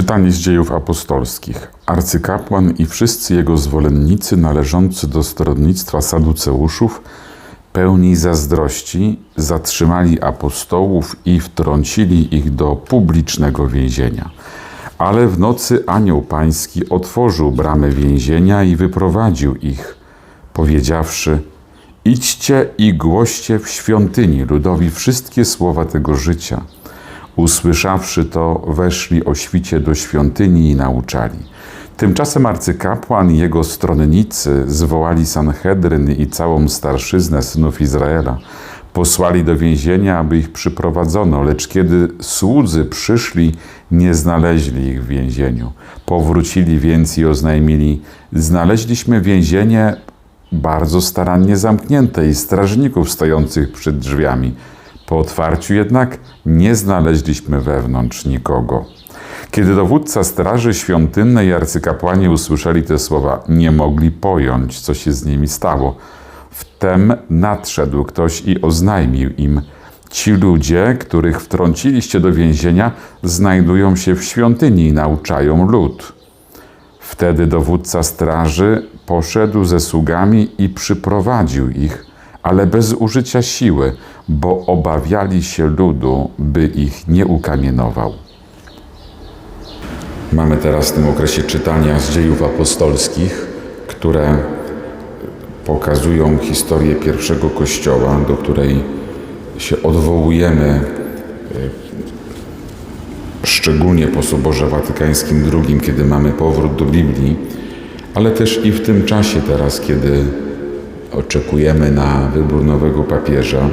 Czytanie z dziejów apostolskich. Arcykapłan i wszyscy jego zwolennicy należący do stronnictwa saduceuszów, pełni zazdrości, zatrzymali apostołów i wtrącili ich do publicznego więzienia. Ale w nocy anioł pański otworzył bramy więzienia i wyprowadził ich, powiedziawszy: Idźcie i głoście w świątyni ludowi wszystkie słowa tego życia. Usłyszawszy to, weszli o świcie do świątyni i nauczali. Tymczasem arcykapłan i jego stronnicy zwołali Sanhedryn i całą starszyznę synów Izraela. Posłali do więzienia, aby ich przyprowadzono, lecz kiedy słudzy przyszli, nie znaleźli ich w więzieniu. Powrócili więc i oznajmili: Znaleźliśmy więzienie bardzo starannie zamknięte i strażników stojących przed drzwiami. Po otwarciu jednak nie znaleźliśmy wewnątrz nikogo. Kiedy dowódca straży świątynnej i arcykapłani usłyszeli te słowa, nie mogli pojąć, co się z nimi stało. Wtem nadszedł ktoś i oznajmił im: Ci ludzie, których wtrąciliście do więzienia, znajdują się w świątyni i nauczają lud. Wtedy dowódca straży poszedł ze sługami i przyprowadził ich, ale bez użycia siły, bo obawiali się ludu, by ich nie ukamienował. Mamy teraz w tym okresie czytania z dziejów apostolskich, które pokazują historię pierwszego kościoła, do której się odwołujemy e, szczególnie po Soborze Watykańskim II, kiedy mamy powrót do Biblii, ale też i w tym czasie teraz, kiedy oczekujemy na wybór nowego papieża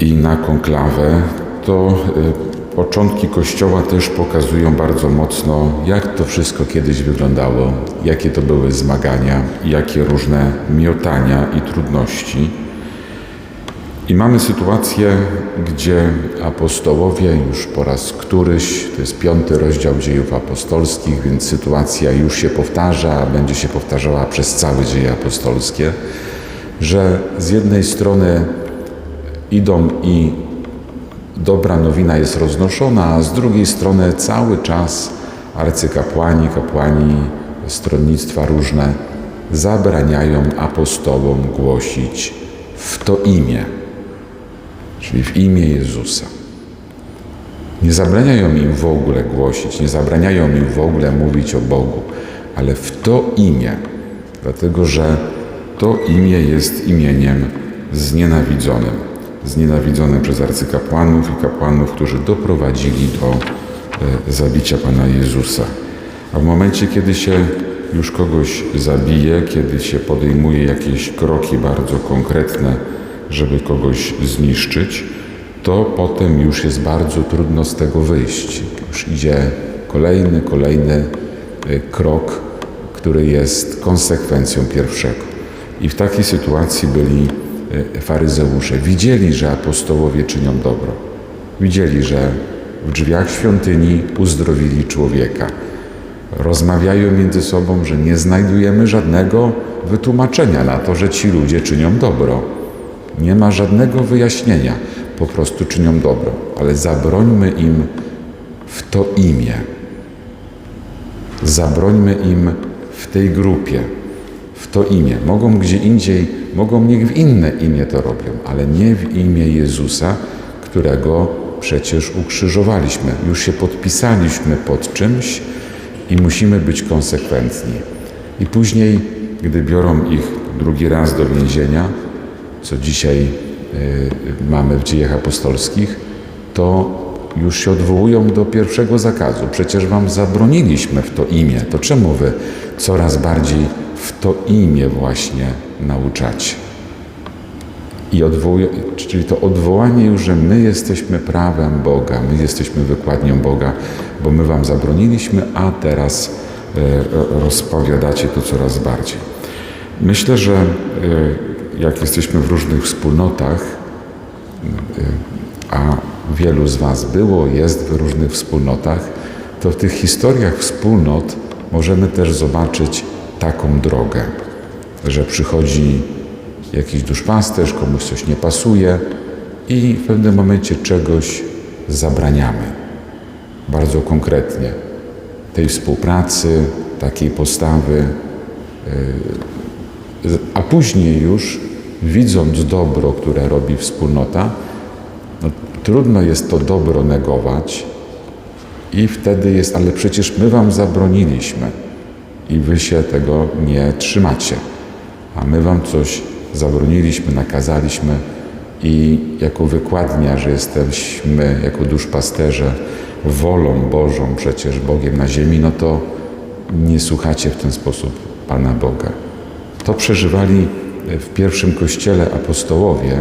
i na konklawę, to y, początki Kościoła też pokazują bardzo mocno, jak to wszystko kiedyś wyglądało, jakie to były zmagania, jakie różne miotania i trudności. I mamy sytuację, gdzie apostołowie już po raz któryś, to jest piąty rozdział dziejów apostolskich, więc sytuacja już się powtarza, a będzie się powtarzała przez całe dzieje apostolskie, że z jednej strony idą i dobra nowina jest roznoszona, a z drugiej strony cały czas arcykapłani, kapłani, stronnictwa różne zabraniają apostołom głosić w to imię czyli w imię Jezusa. Nie zabraniają im w ogóle głosić, nie zabraniają im w ogóle mówić o Bogu, ale w to imię, dlatego że to imię jest imieniem znienawidzonym. Znienawidzonym przez arcykapłanów i kapłanów, którzy doprowadzili do e, zabicia Pana Jezusa. A w momencie, kiedy się już kogoś zabije, kiedy się podejmuje jakieś kroki bardzo konkretne, żeby kogoś zniszczyć, to potem już jest bardzo trudno z tego wyjść. Już idzie kolejny, kolejny y, krok, który jest konsekwencją pierwszego. I w takiej sytuacji byli y, faryzeusze. Widzieli, że apostołowie czynią dobro. Widzieli, że w drzwiach świątyni uzdrowili człowieka. Rozmawiają między sobą, że nie znajdujemy żadnego wytłumaczenia na to, że ci ludzie czynią dobro. Nie ma żadnego wyjaśnienia, po prostu czynią dobro, ale zabrońmy im w to imię. Zabrońmy im w tej grupie, w to imię. Mogą gdzie indziej, mogą niech w inne imię to robią, ale nie w imię Jezusa, którego przecież ukrzyżowaliśmy. Już się podpisaliśmy pod czymś i musimy być konsekwentni. I później, gdy biorą ich drugi raz do więzienia, co dzisiaj y, mamy w dziejach apostolskich, to już się odwołują do pierwszego zakazu. Przecież wam zabroniliśmy w to imię. To czemu wy coraz bardziej w to imię właśnie nauczacie? I odwołuje, czyli to odwołanie już, że my jesteśmy prawem Boga, my jesteśmy wykładnią Boga, bo my wam zabroniliśmy, a teraz y, rozpowiadacie to coraz bardziej. Myślę, że y, jak jesteśmy w różnych wspólnotach, a wielu z Was było, jest w różnych wspólnotach, to w tych historiach wspólnot możemy też zobaczyć taką drogę, że przychodzi jakiś duszpasterz, komuś coś nie pasuje i w pewnym momencie czegoś zabraniamy. bardzo konkretnie tej współpracy, takiej postawy, y, a później już widząc dobro, które robi wspólnota, no, trudno jest to dobro negować i wtedy jest, ale przecież my wam zabroniliśmy i wy się tego nie trzymacie, a my wam coś zabroniliśmy, nakazaliśmy i jako wykładnia, że jesteśmy jako duszpasterze wolą Bożą, przecież Bogiem na ziemi, no to nie słuchacie w ten sposób Pana Boga. To przeżywali w pierwszym kościele apostołowie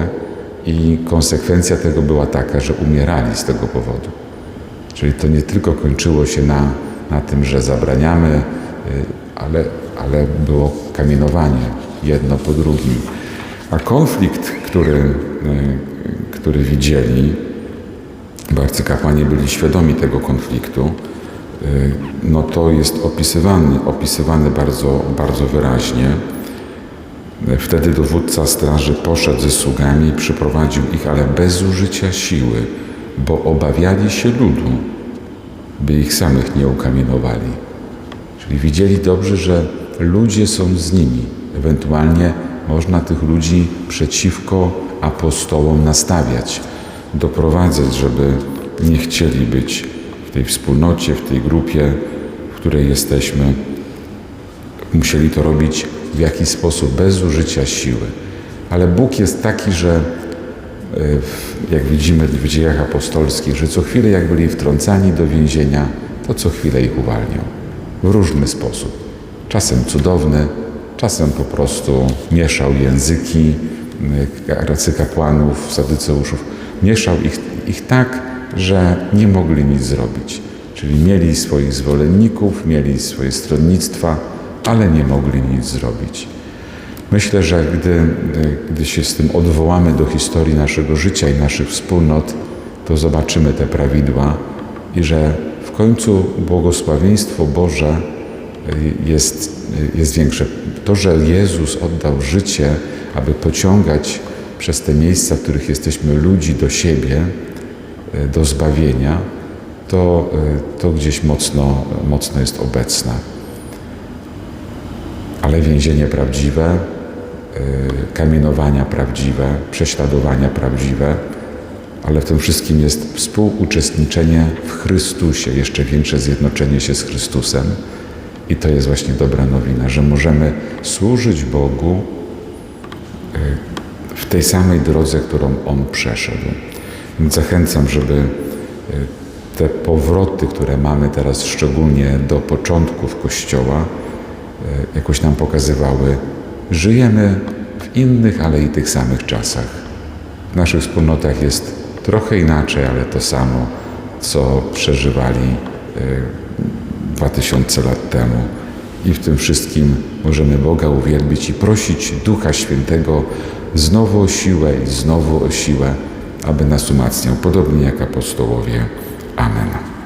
i konsekwencja tego była taka, że umierali z tego powodu. Czyli to nie tylko kończyło się na, na tym, że zabraniamy, y, ale, ale było kamienowanie jedno po drugim. A konflikt, który, y, który widzieli, bo arcykapłani byli świadomi tego konfliktu, y, no to jest opisywany, opisywany bardzo, bardzo wyraźnie. Wtedy dowódca straży poszedł ze sługami i przyprowadził ich, ale bez użycia siły, bo obawiali się ludu, by ich samych nie ukamienowali. Czyli widzieli dobrze, że ludzie są z nimi. Ewentualnie można tych ludzi przeciwko apostołom nastawiać, doprowadzać, żeby nie chcieli być w tej wspólnocie, w tej grupie, w której jesteśmy. Musieli to robić w jakiś sposób, bez użycia siły. Ale Bóg jest taki, że e, jak widzimy w dziejach apostolskich, że co chwilę jak byli wtrącani do więzienia, to co chwilę ich uwalniał. W różny sposób. Czasem cudowny, czasem po prostu mieszał języki y, arcykapłanów, sadyceuszów. Mieszał ich, ich tak, że nie mogli nic zrobić. Czyli mieli swoich zwolenników, mieli swoje stronnictwa, ale nie mogli nic zrobić. Myślę, że gdy, gdy się z tym odwołamy do historii naszego życia i naszych wspólnot, to zobaczymy te prawidła i że w końcu błogosławieństwo Boże jest, jest większe. To, że Jezus oddał życie, aby pociągać przez te miejsca, w których jesteśmy ludzi do siebie, do zbawienia, to, to gdzieś mocno, mocno jest obecne ale więzienie prawdziwe, y, kamienowania prawdziwe, prześladowania prawdziwe, ale w tym wszystkim jest współuczestniczenie w Chrystusie, jeszcze większe zjednoczenie się z Chrystusem. I to jest właśnie dobra nowina, że możemy służyć Bogu y, w tej samej drodze, którą On przeszedł. Zachęcam, żeby y, te powroty, które mamy teraz szczególnie do początków Kościoła, jakoś nam pokazywały, żyjemy w innych, ale i tych samych czasach. W naszych wspólnotach jest trochę inaczej, ale to samo, co przeżywali e, dwa tysiące lat temu. I w tym wszystkim możemy Boga uwielbić i prosić Ducha Świętego znowu o siłę i znowu o siłę, aby nas umacniał, podobnie jak apostołowie. Amen.